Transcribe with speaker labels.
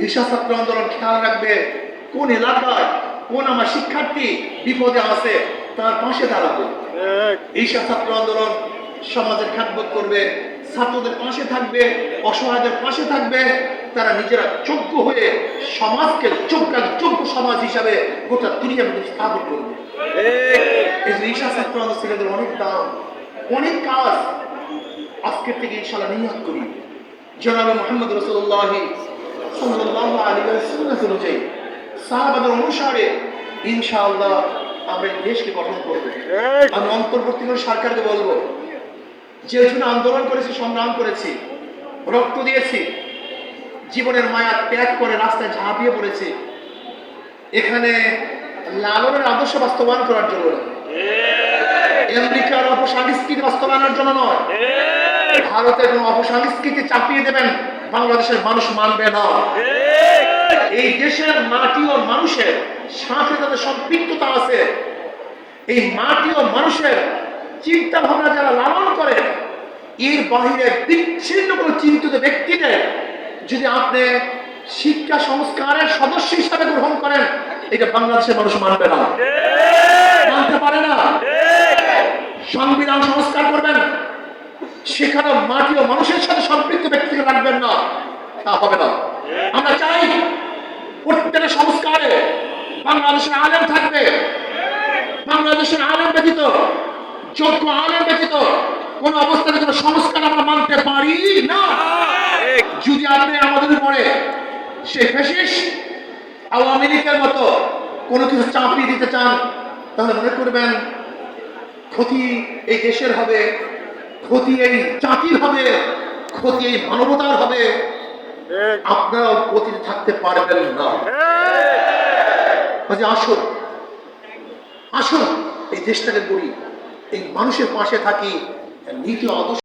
Speaker 1: ঈশা ছাত্র আন্দোলন খেয়াল রাখবে। কোন এলাকায় কোন আমার শিক্ষার্থী বিপদে আছে তার পাশে দাঁড়াবে। ঈশা ছাত্র আন্দোলন সমাজের খ্যাতবোধ করবে ছাত্রদের পাশে থাকবে অসহায়দের পাশে থাকবে তারা নিজেরা যোগ্য হয়ে সমাজকে যোগ্য যোগ্য সমাজ হিসাবে গোটা মধ্যে স্থাপন করবে। এই যে ঈশা ছাত্র আন্দোলন ছেলেদের অনেক দাম অনেক কাজ। আজকের থেকে ইনশাল্লাহ নিয়াত করি। জনাবে মোহাম্মদ রসুল্লাহ সরকারকে বলব, যে আন্দোলন করেছি, সংগ্রাম করেছি, রক্ত দিয়েছি, জীবনের মায়া ত্যাগ করে রাস্তায় ঝাঁপিয়ে পড়েছি, এখানে লালনের আদর্শ বাস্তবায়ন করার জন্য নয়। আমেরিকার অপসংস্কৃতি বাস্তবায়নের জন্য নয় ভারতের কোন অপসংস্কৃতি চাপিয়ে দেবেন বাংলাদেশের মানুষ মানবে না। এই দেশের মাটি ও মানুষের সাথে তাদের সম্পৃক্ততা আছে। এই মাটি ও মানুষের চিন্তা ভাবনা যারা লালন করে এর বাহিরে বিচ্ছিন্ন কোনো চিন্তিত ব্যক্তিদের যদি আপনি শিক্ষা সংস্কারের সদস্য হিসাবে গ্রহণ করেন এটা বাংলাদেশের মানুষ মানবে না। মানতে পারে না। সংবিধান সংস্কার করবেন সেখানে মাটি ও মানুষের সাথে সম্পৃক্ত ব্যক্তিকে রাখবেন না। তা হবে না। আমরা চাই প্রত্যেকটা সংস্কারে বাংলাদেশের আলেম থাকবে। বাংলাদেশের আলেম ব্যতীত, যোগ্য আলেম ব্যতীত কোন অবস্থাতে কোনো সংস্কার আমরা মানতে পারি না। যদি আপনি আমাদের উপরে সে ফেসিস, আওয়ামী লীগের মতো কোনো কিছু চাপিয়ে দিতে চান, তাহলে মনে করবেন ক্ষতি এই দেশের হবে। ক্ষতি এই জাতির হবে ক্ষতি এই মানবতার হবে। আপনারাও গতিতে থাকতে পারবেন না। যে আসুন আসুন এই দেশটাকে করি এই মানুষের পাশে থাকি নীতি আদর্শ